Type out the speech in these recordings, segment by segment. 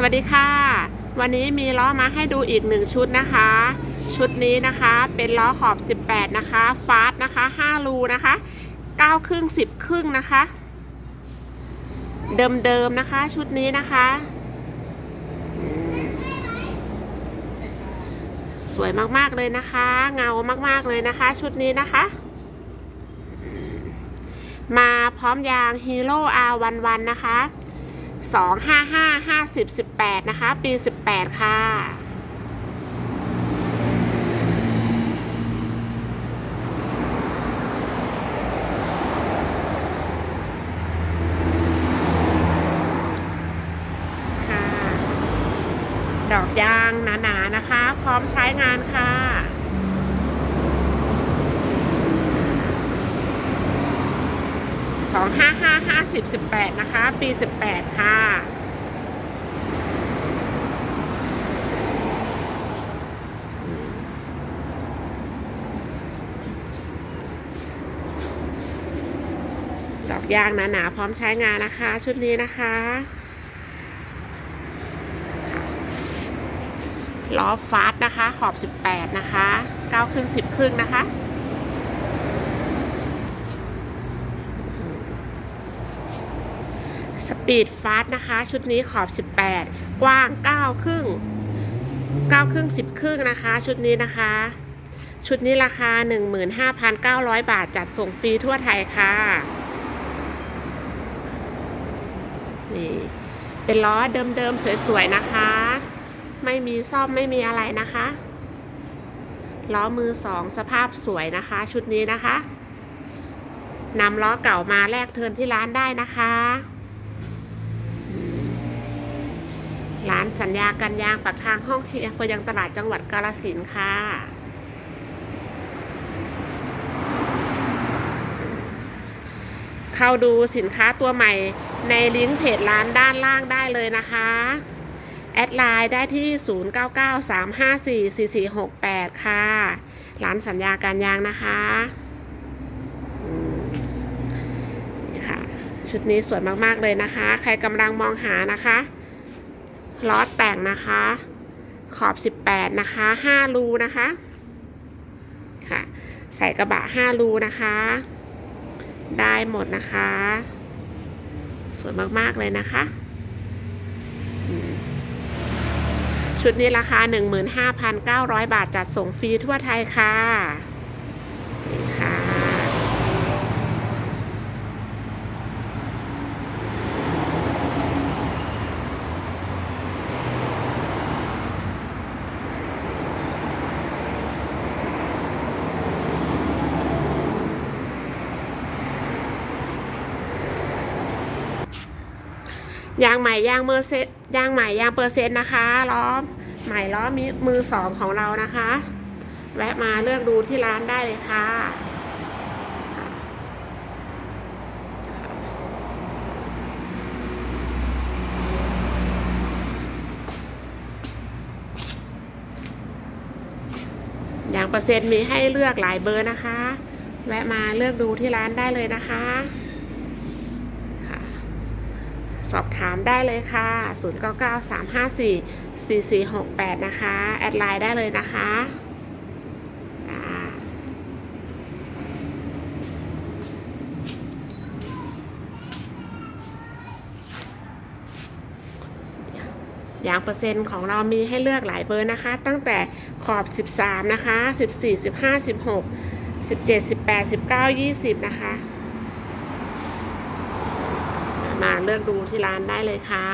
สวัสดีค่ะ วันนี้มีล้อมาให้ดูอีกหนึ่งชุดนะคะ ชุดนี้นะคะเป็นล้อขอบ 18 นะคะ ฟาสนะคะ 5 รูนะคะ9ครึ่ง10 ครึ่งนะคะ เดิมๆนะคะ ชุดนี้นะคะ สวยมากๆเลยนะคะ เงามากๆเลยนะคะ ชุดนี้นะคะ มาพร้อมยาง Hero R11 นะคะ 255 50 18 นะคะ ปี 18ค่ะค่ะ ดอกยางหนาๆนะคะ พร้อมใช้งานค่ะ สองห้าห้าห้าสิบสิบแปดนะคะ ปีสิบแปดค่ะ ดอกยางหนาๆพร้อมใช้งานนะคะ ชุดนี้นะคะค่ะล้อฟาสนะคะ ขอบ 18 นะคะ 9 ครึ่ง 10 ครึ่งนะคะ สปีดฟาสนะคะ ชุดนี้ขอบ 18 กว้าง 9 ครึ่ง 9 ครึ่ง 10 ครึ่งนะคะ ชุดนี้นะคะ ชุดนี้ราคา 15,900 บาทจัดส่งฟรีทั่วไทยค่ะนี่เป็นล้อเดิมๆ สวยๆ นะคะ ไม่มีซ่อมไม่มีอะไรนะคะล้อมือสองสภาพสวยนะคะ ชุดนี้นะคะนำล้อเก่ามาแลกเทินที่ร้านได้นะคะ ร้านสัญญากันยางปากทางห้องเทียงไปยังตลาดจังหวัดกาฬสินค่ะ เข้าดูสินค้าตัวใหม่ในลิงก์เพจร้านด้านล่างได้เลยนะคะ แอดไลน์ได้ที่ 0993544468 ค่ะ ร้านสัญญาการยางนะคะนี่ค่ะ ชุดนี้สวยมาก ๆ เลยนะคะ ใครกำลังมองหานะคะ ล้อแต่งนะคะ ขอบ 18 นะคะ 5 รูนะคะ ค่ะ ใส่กระบะ 5 รูนะคะ ได้หมดนะคะ สวยมาก ๆ เลยนะคะ ชุดนี้ราคา 15,900 บาทจัดส่งฟรีทั่วไทยค่ะ ยางใหม่ยางเมอร์เซยางใหม่ยางเปอร์เซ็นต์นะคะล้อใหม่ล้อมีมือสองของเรานะคะ แวะมาเลือกดูที่ร้านได้เลยค่ะยางเปอร์เซ็นต์มีให้เลือกหลายเบอร์นะคะ แวะมาเลือกดูที่ร้านได้เลยนะคะ สอบถามได้เลยค่ะ 0993544468 นะคะ แอดไลน์ได้เลยนะคะอย่างเปอร์เซ็นต์ของเรามีให้เลือกหลายเบอร์นะคะ ตั้งแต่ขอบ 13 นะคะ 14 15 16 17 18 19 20 นะคะ มา เลือกดูที่ร้านได้เลยค่ะ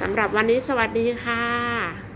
สำหรับวันนี้สวัสดีค่ะ